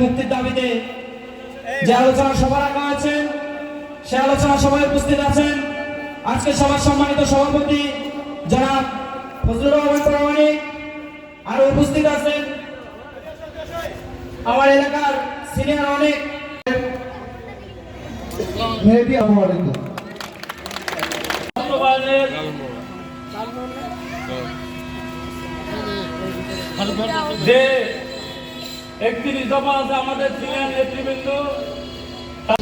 মুক্তির দাবিতে যে আলোচনা সভা রাখা আছেন সে আলোচনা সভায় উপস্থিত আছেন। আজকে সবার সম্মানিত সভাপতি যারা ফজলুর রহমান প্রামাণিক। আর উপস্থিত আছেন আমার এলাকার সিনিয়র অনেক। মেবি আমার যে একত্রিশ দফা আছে আমাদের সিনিয়র নেতৃবৃন্দ।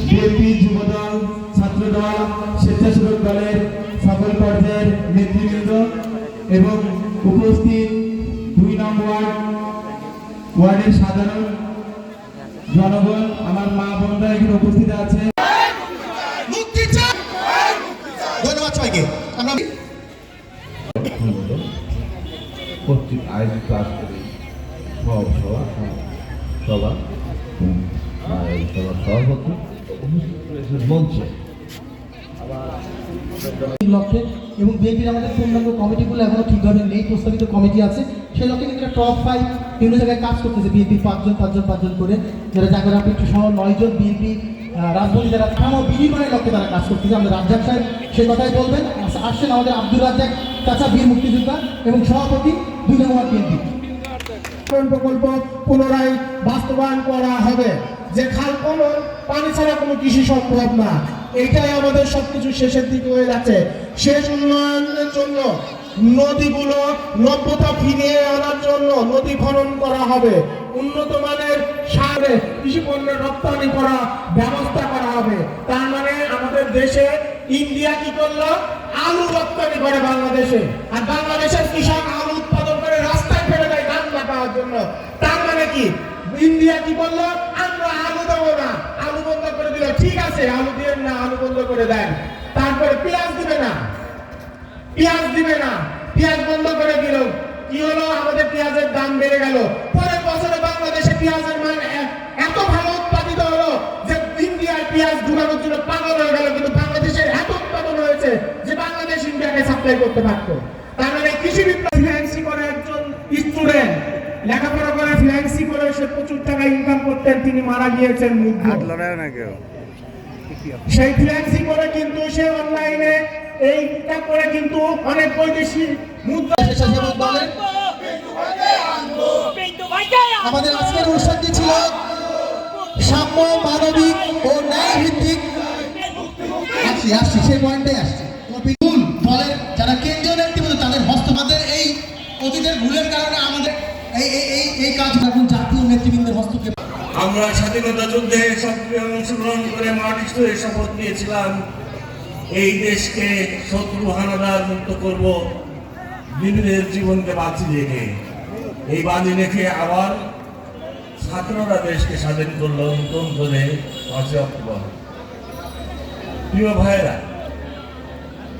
বিএনপি যুবদল ছাত্রদল স্বেচ্ছাসেবক দলের সকল পর্যায়ের নেতৃবৃন্দ এবং উপস্থিত দুই নম্বর ওয়ার্ডের সাধারণ জনগণ আমার মা বোনরা এখানে উপস্থিত আছে। ধন্যবাদ সবাইকে। আমরা আইন ক্লাস সব সভা সভা। আর সভার সভাপতি মঞ্চে। লক্ষ্যে এবং বিএনপির আমাদের পূর্ণাঙ্গ কমিটিগুলো এখনও ঠিকভাবে নেই, প্রস্তাবিত কমিটি আছে। সেই লক্ষ্যে কিন্তু টপ ফাইভ বিভিন্ন জায়গায় কাজ করতেছে বিএনপির পাঁচজন পাঁচজন পাঁচজন করে। যারা জাগরা পিঠু সহ নয়জন বিএনপি রাজনীতি যারা থাম বিনিময়ের লক্ষ্যে তারা কাজ করতেছে। আমাদের রাজ্জাক সাহেব সেই কথাই বলবেন, আস- আসছেন আমাদের আব্দুর রাজ্জাক, চাচা বীর মুক্তিযোদ্ধা এবং সভাপতি দুই নম্বর বিএনপি। প্রকল্প পুনরায় বাস্তবায়ন করা হবে। যে খাল খনন, পানি ছাড়া কোনো কৃষি সম্ভব না। এটাই আমাদের সবকিছু শেষের দিকে হয়ে যাচ্ছে। শেষ উন্নয়নের জন্য নদীগুলো নব্যতা ফিরিয়ে আনার জন্য নদী খনন করা হবে। উন্নত মানের সারে কৃষি পণ্যের রপ্তানি করা ব্যবস্থা করা হবে। তার মানে আমাদের দেশে ইন্ডিয়া কি করল? আলু রপ্তানি করে বাংলাদেশে। আর বাংলাদেশের ইন্ডিয়া কি বলল? আমরা আলু দেবো না। আলু বন্ধ করে দিল। ঠিক আছে, আলু দিবেন না, আলু বন্ধ করে দেন। তারপরে পেঁয়াজ দিবে না। পেঁয়াজ দিবে না। পেঁয়াজ বন্ধ করে দিল। কি হলো? আমাদের পেঁয়াজের দাম বেড়ে গেল। পরের বছরে বাংলাদেশে পেঁয়াজের মান এত ভালো উৎপাদিত হলো যে ইন্ডিয়ার পেঁয়াজ ঢুকানোর জন্য পাগল হয়ে গেল। কিন্তু বাংলাদেশের এত উৎপাদন হয়েছে যে বাংলাদেশ ইন্ডিয়াকে সাপ্লাই করতে পারতো। তার মানে কৃষি বিপ্লব করে একজন স্টুডেন্ট লেখাপড়া করে ফিনান্সি করে সে প্রচুর টাকা ইনকাম করতেন তিনি মারা গিয়েছেন সেই ফ্রিল্যান্সিং করে কিন্তু সে অনলাইনে এইটা করে কিন্তু অনেক বৈদেশিক মুদ্রা আমাদের আজকের অনুষ্ঠানটি ছিল সাম্য মানবিক ও ন্যায় ভিত্তিক আসছি আসছি সেই পয়েন্টে আসছি। দলের যারা কেন্দ্রীয় নেতৃত্ব তাদের হস্ত আমাদের এই অতীতের ভুলের কারণে আমাদের এই কাজ এখন জাতীয় নেতৃবৃন্দের হস্তক্ষেপ। আমরা স্বাধীনতা যুদ্ধে সক্রিয় অংশগ্রহণ করে মাটি স্তরে শপথ নিয়েছিলাম। এই দেশকে শত্রু হানাদার মুক্ত করব বিনোদের জীবনকে বাঁচি রেখে। এই বাজি রেখে আবার ছাত্ররা দেশকে স্বাধীন করল নতুন করে পাঁচই অক্টোবর। প্রিয় ভাইয়েরা,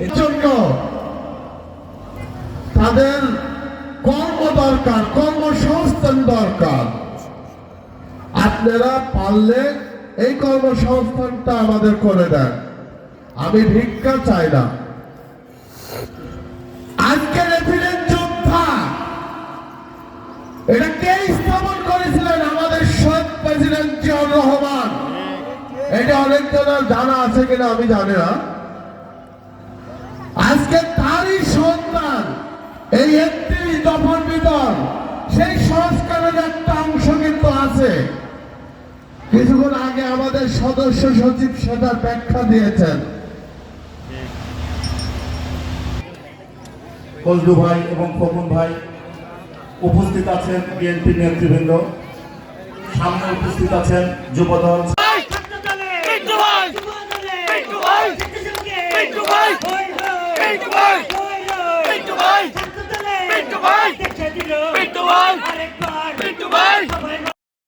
এর জন্য তাদের কর্ম দরকার কর্মসংস্থান দরকার। আপনারা পারলে এই কর্মসংস্থানটা আমাদের করে দেন। আমি ভিক্ষা চাই না। আজকে রেফিডেন্ট যোদ্ধা, এটা কে স্থাপন করেছিলেন? আমাদের শহীদ প্রেসিডেন্ট জিয়াউর রহমান। এটা অনেকজনের জানা আছে কিনা আমি জানি না। আজকে তারই সন্তান, এই দফার ভিতর সেই সংস্কারের একটা অংশ কিন্তু আছে কিছুক্ষণ আগে আমাদের সদস্য সচিব সেটার ব্যাখ্যা দিয়েছেন ফজলু ভাই এবং খোকন ভাই উপস্থিত আছেন বিএনপি নেতৃবৃন্দ সামনে উপস্থিত আছেন যুবদল আরেকবার